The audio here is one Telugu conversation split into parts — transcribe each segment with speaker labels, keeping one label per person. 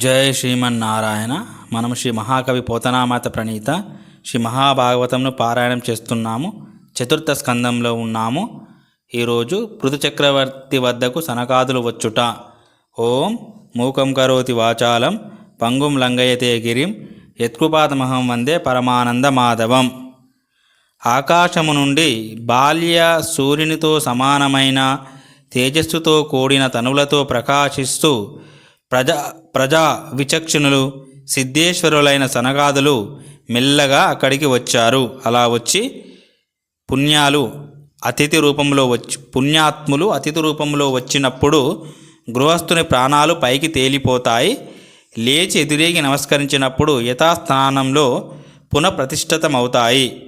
Speaker 1: జయ శ్రీమన్నారాయణ. మనం శ్రీ మహాకవి పోతనామాత ప్రణీత. శ్రీ మహాభాగవతంను పారాయణం చేస్తున్నాము. చతుర్థ స్కందంలో ఉన్నాము. ఈరోజు పృథు చక్రవర్తి వద్దకు సనకాదులు వచ్చుట. ఓం మూకం కరోతి వాచాలం పంగుం లంగయతే గిరిం యత్కృపాతమహం వందే పరమానంద మాధవం. ఆకాశము నుండి బాల్య సూర్యునితో సమానమైన తేజస్సుతో కూడిన తనువులతో ప్రకాశిస్తూ ప్రజా ప్రజా విచక్షణులు సిద్ధేశ్వరులైన సనగాదులు మెల్లగా అక్కడికి వచ్చారు. అలా వచ్చి పుణ్యాలు అతిథి రూపంలో వచ్చి పుణ్యాత్ములు అతిథి రూపంలో వచ్చినప్పుడు గృహస్థుని ప్రాణాలు పైకి తేలిపోతాయి. లేచి ఎదురేగి నమస్కరించినప్పుడు యథాస్థానంలో పునఃప్రతిష్ఠితమవుతాయి.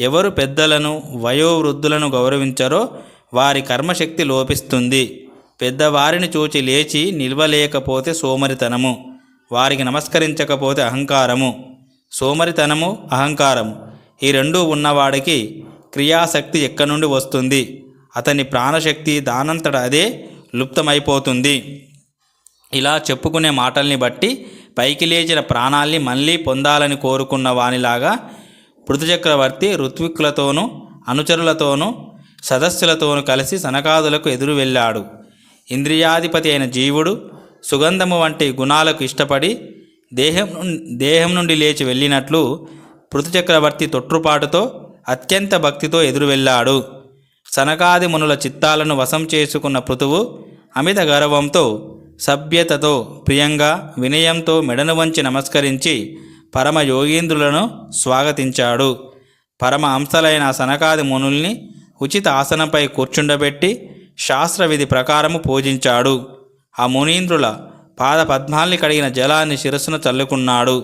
Speaker 1: ఎవరు పెద్దలను వయోవృద్ధులను గౌరవించరో వారి కర్మశక్తి లోపిస్తుంది. పెద్దవారిని చూచి లేచి నిల్వలేకపోతే సోమరితనము వారికి నమస్కరించకపోతే అహంకారము. సోమరితనము అహంకారము. ఈ రెండూ ఉన్నవాడికి క్రియాశక్తి ఎక్కడి నుండి వస్తుంది? అతని ప్రాణశక్తి దానంతట అదే లుప్తమైపోతుంది. ఇలా చెప్పుకునే మాటల్ని బట్టి పైకి లేచిన ప్రాణాల్ని మళ్ళీ పొందాలని కోరుకున్న వానిలాగా పృథుచక్రవర్తి ఋత్విక్కులతోనూ అనుచరులతోనూ సదస్సులతోనూ కలిసి సనకాదులకు ఎదురు వెళ్ళాడు. ఇంద్రియాధిపతి అయిన జీవుడు సుగంధము వంటి గుణాలకు ఇష్టపడి దేహం దేహం నుండి లేచి వెళ్ళినట్లు పృథుచక్రవర్తి తొట్టుపాటుతో అత్యంత భక్తితో ఎదురు వెళ్ళాడు. సనకాది మునుల చిత్తాలను వశం చేసుకున్న పృథువు అమిత గర్వంతో సభ్యతతో ప్రియంగా వినయంతో మెడను వంచి నమస్కరించి పరమ యోగీంద్రులను స్వాగతించాడు. పరమ అంశలైన సనకాది మునుల్ని ఉచిత ఆసనంపై కూర్చుండబెట్టి శాస్త్రవిధి ప్రకారము పూజించాడు. ఆ మునీంద్రుల పాద పద్మాల్ని కడిగిన జలాన్ని శిరస్సును చల్లుకున్నాడు.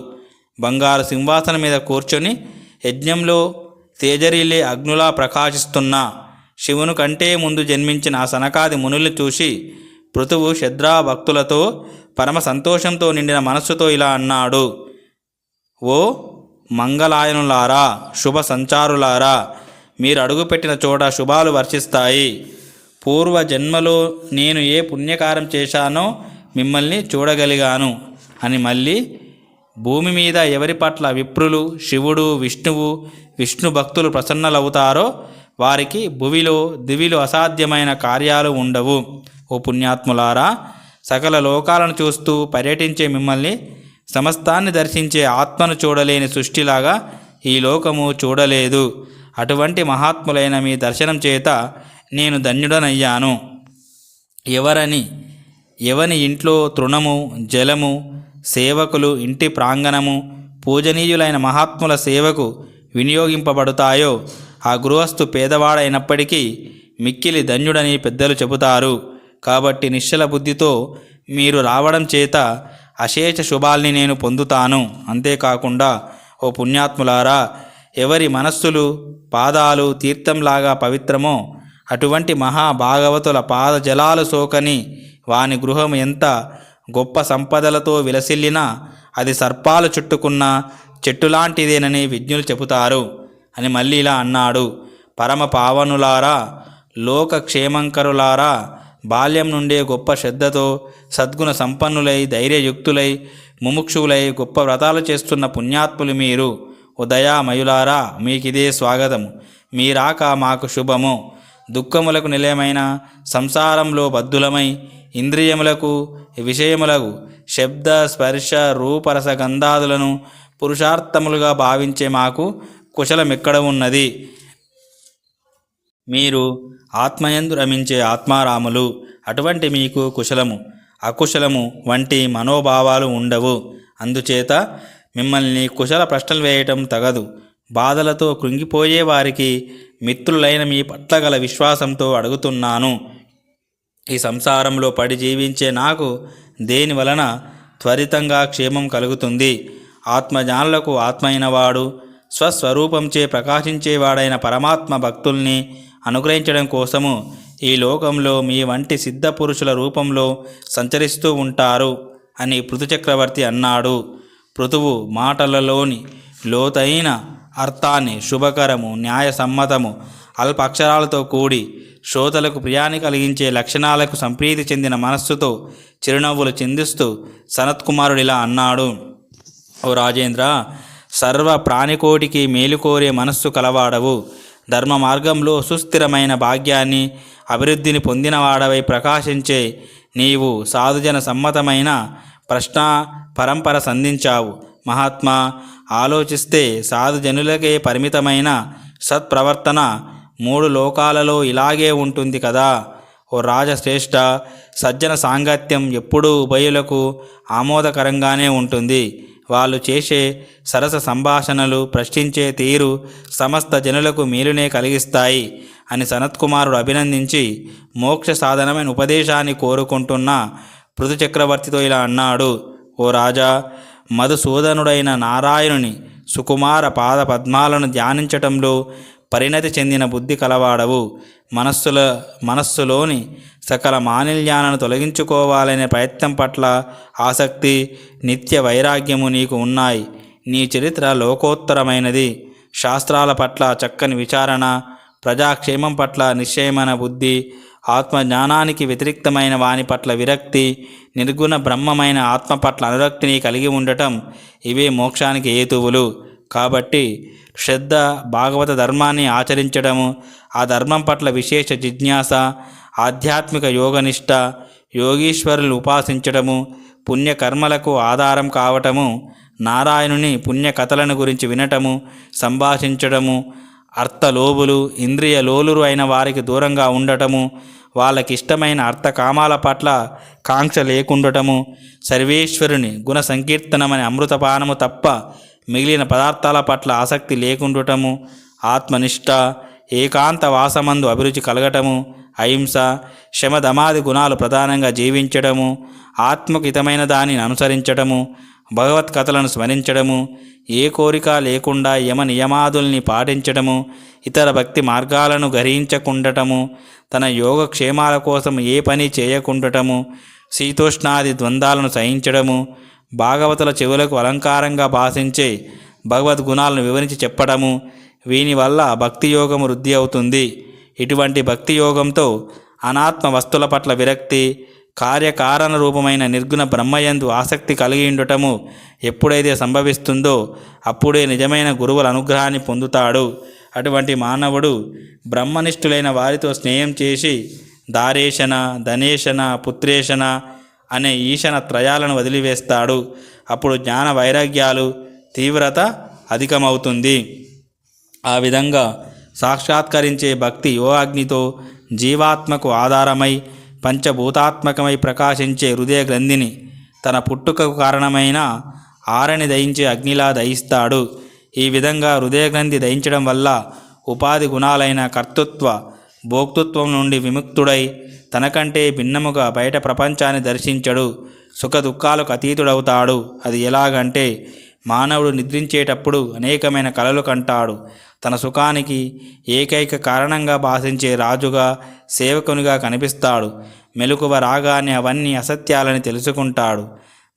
Speaker 1: బంగారు సింహాసనం మీద కూర్చొని యజ్ఞంలో తేజరీలే అగ్నులా ప్రకాశిస్తున్న శివుని కంటే ముందు జన్మించిన ఆ సనకాది మునులు చూసి పృథువు శద్రా భక్తులతో పరమ సంతోషంతో నిండిన మనస్సుతో ఇలా అన్నాడు. ఓ మంగళాయనులారా శుభ సంచారులారా మీరు అడుగుపెట్టిన చోట శుభాలు వర్షిస్తాయి. పూర్వ జన్మలో నేను ఏ పుణ్యకారం చేశానో మిమ్మల్ని చూడగలిగాను. అని మళ్ళీ భూమి మీద ఎవరి పట్ల విప్రులు శివుడు విష్ణువు విష్ణు భక్తులు ప్రసన్నలవుతారో వారికి భువిలో దివిలో అసాధ్యమైన కార్యాలు ఉండవు. ఓ పుణ్యాత్ములారా సకల లోకాలను చూస్తూ పర్యటించే మిమ్మల్ని సమస్తాన్ని దర్శించే ఆత్మను చూడలేని సృష్టిలాగా ఈ లోకము చూడలేదు. అటువంటి మహాత్ములైన మీ దర్శనం చేత నేను ధన్యుడనయ్యాను. ఎవరని? ఎవని ఇంట్లో తృణము జలము సేవకులు ఇంటి ప్రాంగణము పూజనీయులైన మహాత్ముల సేవకు వినియోగింపబడతాయో? ఆ గృహస్థు పేదవాడైనప్పటికీ మిక్కిలి ధన్యుడని పెద్దలు చెబుతారు. కాబట్టి నిశ్చల బుద్ధితో మీరు రావడం చేత అశేష శుభాల్ని నేను పొందుతాను. అంతేకాకుండా ఓ పుణ్యాత్ములారా ఎవరి మనస్సులు పాదాలు తీర్థంలాగా పవిత్రమో అటువంటి మహాభాగవతుల పాద జలాలు సోకని వాని గృహం ఎంత గొప్ప సంపదలతో విలసిల్లినా అది సర్పాలు చుట్టుకున్న చెట్టులాంటిదేనని విజ్ఞులు చెబుతారు. అని మళ్ళీ ఇలా అన్నాడు. పరమ పావనులారా లోక క్షేమంకరులారా బాల్యం నుండే గొప్ప శ్రద్ధతో సద్గుణ సంపన్నులై ధైర్యయుక్తులై ముముక్షువులై గొప్ప వ్రతాలు చేస్తున్న పుణ్యాత్ములు మీరు. ఉదయామయులారా మీకిదే స్వాగతం మీరాక మాకు శుభము. దుఃఖములకు నిలయమైన సంసారంలో బద్ధులమై ఇంద్రియములకు విషయములకు శబ్ద స్పర్శ రూపరస గంధాదులను పురుషార్థములుగా భావించే మాకు కుశలమెక్కడ ఉన్నది? మీరు ఆత్మయందు రమించే ఆత్మారాములు అటువంటి మీకు కుశలము అకుశలము వంటి మనోభావాలు ఉండవు. అందుచేత మిమ్మల్ని కుశల ప్రశ్నలు వేయటం తగదు. బాధలతో కృంగిపోయే వారికి మిత్రులైన మీ పట్ల గల విశ్వాసంతో అడుగుతున్నాను. ఈ సంసారంలో పడి జీవించే నాకు దేని వలన త్వరితంగా క్షేమం కలుగుతుంది? ఆత్మజ్ఞానులకు ఆత్మైనవాడు స్వస్వరూపంచే ప్రకాశించేవాడైన పరమాత్మ భక్తుల్ని అనుగ్రహించడం కోసము ఈ లోకంలో మీ వంటి సిద్ధ పురుషుల రూపంలో సంచరిస్తూ ఉంటారు అని పృథుచక్రవర్తి అన్నాడు. పృథువు మాటలలోని లోతైన అర్థాన్ని శుభకరము న్యాయసమ్మతము అల్ప అక్షరాలతో కూడి శ్రోతలకు ప్రియాన్ని కలిగించే లక్షణాలకు సంప్రీతి చెందిన మనస్సుతో చిరునవ్వులు చిందిస్తూ సనత్కుమారుడు ఇలా అన్నాడు. ఓ రాజేంద్ర సర్వ ప్రాణికోటికి మేలుకోరే మనస్సు కలవాడవు. ధర్మ మార్గంలో సుస్థిరమైన భాగ్యాన్ని అభివృద్ధిని పొందినవాడవై ప్రకాశించే నీవు సాధుజన సమ్మతమైన ప్రశ్న పరంపర సంధించావు. మహాత్మా ఆలోచిస్తే సాధుజనులకే పరిమితమైన సత్ప్రవర్తన మూడు లోకాలలో ఇలాగే ఉంటుంది కదా. ఓ రాజశ్రేష్ఠ సజ్జన సాంగత్యం ఎప్పుడూ ఉభయులకు ఆమోదకరంగానే ఉంటుంది. వాళ్ళు చేసే సరస సంభాషణలు ప్రశ్నించే తీరు సమస్త జనులకు మేలునే కలిగిస్తాయి అని సనత్కుమారుడు అభినందించి మోక్ష సాధనమైన ఉపదేశాన్ని కోరుకుంటున్న పృథు చక్రవర్తితో ఇలా అన్నాడు. ఓ రాజా మధుసూదనుడైన నారాయణుని సుకుమార పాద పద్మాలను ధ్యానించటంలో పరిణతి చెందిన బుద్ధి కలవాడవు. మనస్సుల మనస్సులోని సకల మానిల్యాలను తొలగించుకోవాలనే ప్రయత్నం పట్ల ఆసక్తి నిత్య వైరాగ్యము నీకు ఉన్నాయి. నీ చరిత్ర లోకోత్తరమైనది. శాస్త్రాల పట్ల చక్కని విచారణ ప్రజాక్షేమం పట్ల నిశ్చయమైన బుద్ధి ఆత్మజ్ఞానానికి వ్యతిరిక్తమైన వాని పట్ల విరక్తి నిర్గుణ బ్రహ్మమైన ఆత్మ పట్ల అనురక్తిని కలిగి ఉండటం ఇవే మోక్షానికి హేతువులు. కాబట్టి శ్రద్ధ భాగవత ధర్మాన్ని ఆచరించడము ఆ ధర్మం పట్ల విశేష జిజ్ఞాస ఆధ్యాత్మిక యోగనిష్ట యోగీశ్వరులు ఉపాసించడము పుణ్యకర్మలకు ఆధారం కావటము నారాయణుని పుణ్యకథలను గురించి వినటము సంభాషించడము అర్థలోబులు ఇంద్రియ లోలురు అయిన వారికి దూరంగా ఉండటము వాళ్ళకి ఇష్టమైన అర్థకామాల పట్ల కాంక్ష లేకుండటము సర్వేశ్వరుని గుణ సంకీర్తనమని అమృతపానము తప్ప మిగిలిన పదార్థాల పట్ల ఆసక్తి లేకుండటము ఆత్మనిష్ట ఏకాంత వాసమందు అభిరుచి కలగటము అహింస శమధమాది గుణాలు ప్రధానంగా జీవించడము ఆత్మకితమైన దానిని అనుసరించటము భగవత్ కథలను స్మరించడము ఏ కోరిక లేకుండా యమ నియమాదుల్ని పాటించడము ఇతర భక్తి మార్గాలను గ్రహించకుండటము తన యోగక్షేమాల కోసం ఏ పని చేయకుండటము శీతోష్ణాది ద్వంద్వాలను సహించడము భాగవతుల చెవులకు అలంకారంగా భాషించే భగవద్గుణాలను వివరించి చెప్పడము వీని వల్ల భక్తి యోగము వృద్ధి అవుతుంది. ఇటువంటి భక్తి యోగంతో అనాత్మ వస్తువుల పట్ల విరక్తి కార్యకారణ రూపమైన నిర్గుణ బ్రహ్మయందు ఆసక్తి కలిగి ఉండటము ఎప్పుడైతే సంభవిస్తుందో అప్పుడే నిజమైన గురువుల అనుగ్రహాన్ని పొందుతాడు. అటువంటి మానవుడు బ్రహ్మనిష్ఠులైన వారితో స్నేహం చేసి దారేశన ధనేషణ పుత్రేషణ అనే ఈశన త్రయాలను వదిలివేస్తాడు. అప్పుడు జ్ఞాన వైరాగ్యాలు తీవ్రత అధికమవుతుంది. ఆ విధంగా సాక్షాత్కరించే భక్తి యోగాగ్నితో జీవాత్మకు ఆధారమై పంచభూతాత్మకమై ప్రకాశించే హృదయ గ్రంథిని తన పుట్టుకకు కారణమైన ఆరని దయించే అగ్నిలా దయిస్తాడు. ఈ విధంగా హృదయ గ్రంథి దయించడం వల్ల ఉపాధి గుణాలైన కర్తృత్వ భోక్తృత్వం నుండి విముక్తుడై తనకంటే భిన్నముగా బయట ప్రపంచాన్ని దర్శించడు. సుఖ దుఃఖాలకు అతీతుడవుతాడు. అది ఎలాగంటే మానవుడు నిద్రించేటప్పుడు అనేకమైన కలలు కంటాడు. తన సుఖానికి ఏకైక కారణంగా భాషించే రాజుగా సేవకునిగా కనిపిస్తాడు. మెలకువ రాగానే అవన్నీ అసత్యాలని తెలుసుకుంటాడు.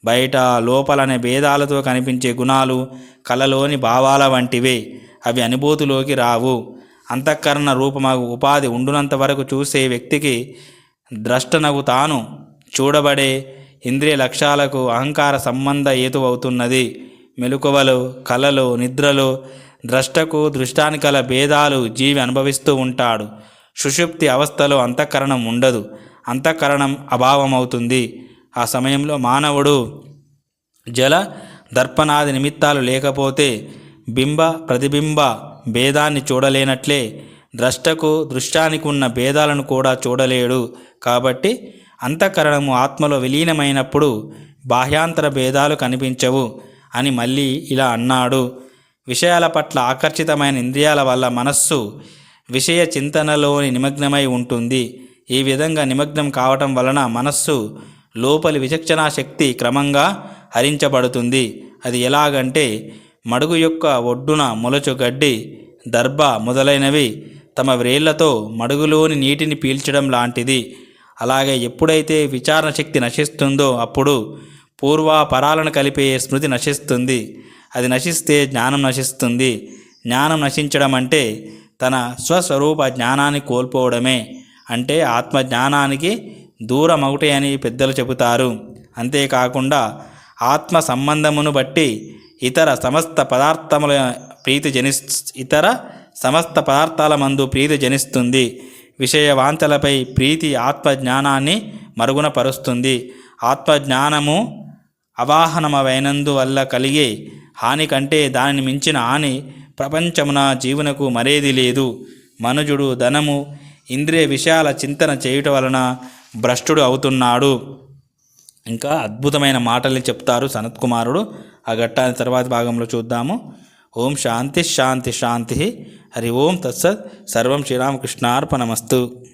Speaker 1: బయట లోపలనే భేదాలతో కనిపించే గుణాలు కలలోని భావాల వంటివే. అవి అనుభూతిలోకి రావు. అంతఃకరణ రూపమగు ఉపాధి ఉండునంత వరకు చూసే వ్యక్తికి ద్రష్టనగు తాను. చూడబడే ఇంద్రియ లక్ష్యాలకు అహంకార సంబంధ హేతువవుతున్నది. మెలకువలు కలలు నిద్రలు ద్రష్టకు దృష్టానికి గల భేదాలు జీవి అనుభవిస్తూ ఉంటాడు. సుషుప్తి అవస్థలో అంతఃకరణం ఉండదు. అంతఃకరణం అభావమవుతుంది. ఆ సమయంలో మానవుడు జల దర్పణాది నిమిత్తాలు లేకపోతే బింబ ప్రతిబింబ భేదాన్ని చూడలేనట్లే ద్రష్టకు దృష్టానికి ఉన్న భేదాలను కూడా చూడలేడు. కాబట్టి అంతఃకరణము ఆత్మలో విలీనమైనప్పుడు బాహ్యాంతర భేదాలు కనిపించవు. అని మళ్ళీ ఇలా అన్నాడు. విషయాల పట్ల ఆకర్షితమైన ఇంద్రియాల వల్ల మనస్సు విషయ చింతనలోని నిమగ్నమై ఉంటుంది. ఈ విధంగా నిమగ్నం కావటం వలన మనస్సు లోపలి విచక్షణా శక్తి క్రమంగా హరించబడుతుంది. అది ఎలాగంటే మడుగు యొక్క ఒడ్డున మొలచు గడ్డి దర్భ మొదలైనవి తమ వ్రేళ్ళతో మడుగులోని నీటిని పీల్చడం లాంటిది. అలాగే ఎప్పుడైతే విచారణ శక్తి నశిస్తుందో అప్పుడు పూర్వాపరాలను కలిపే స్మృతి నశిస్తుంది. అది నశిస్తే జ్ఞానం నశిస్తుంది. జ్ఞానం నశించడం అంటే తన స్వస్వరూప జ్ఞానాన్ని కోల్పోవడమే. అంటే ఆత్మ జ్ఞానానికి దూరమగుటే అని పెద్దలు చెబుతారు. అంతేకాకుండా ఆత్మ సంబంధమును బట్టి ఇతర సమస్త పదార్థముల ప్రీతి జనిస్ ఇతర సమస్త పదార్థాల మందు ప్రీతి జనిస్తుంది. విషయవాంఛలపై ప్రీతి ఆత్మజ్ఞానాన్ని మరుగున పరుస్తుంది. ఆత్మజ్ఞానము అవాహనమైనందువల్ల కలిగే హాని కంటే దానిని మించిన హాని ప్రపంచమున జీవునకు మరేది లేదు. మనుజుడు ధనము ఇంద్రియ విషయాల చింతన చేయుట వలన భ్రష్టుడు అవుతున్నాడు. ఇంకా అద్భుతమైన మాటల్ని చెప్తారు సనత్ కుమారుడు. ఆ ఘట్టాన్ని తర్వాత భాగంలో చూద్దాము. ఓం శాంతి శాంతి శాంతి. హరి ఓం తత్సత్. సర్వం శ్రీరామకృష్ణార్పణమస్తు.